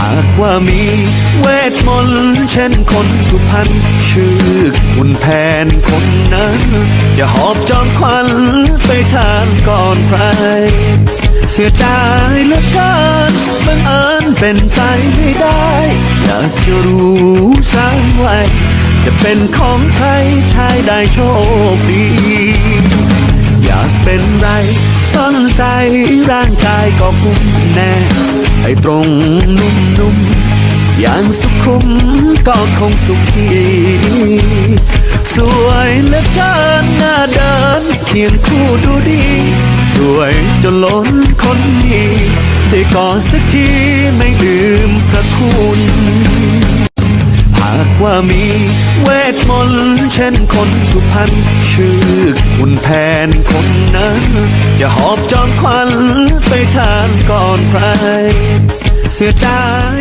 หากว่ามีเวทมนต์เช่นคนสุพรรณชื่อคุณแผนคนนั้น จะหอบจอมควันไปทางก่อนใคร เสียดายเหลือเกินบังเอิญเป็นไปไม่ได้ อยากจะรู้สักวันจะเป็นของใครชายได้โชคดี อยากเป็นไรซ่อนใจร่างกายก็คุ้มแน่ ตรงนุ่มๆอย่างสุขุมก็คงสุขีสวยเหลือเกินหน้าเดินเคียงคู่ดูดี สวยจนล้นคนนี้ ได้กอดสักทีไม่ลืมพระคุณหากว่ามีเวทมนต์เช่นคนสุพรรณชื่อคุณแผนคนนั้น จะหอบจอมควันไปทานก่อนใคร เสียดาย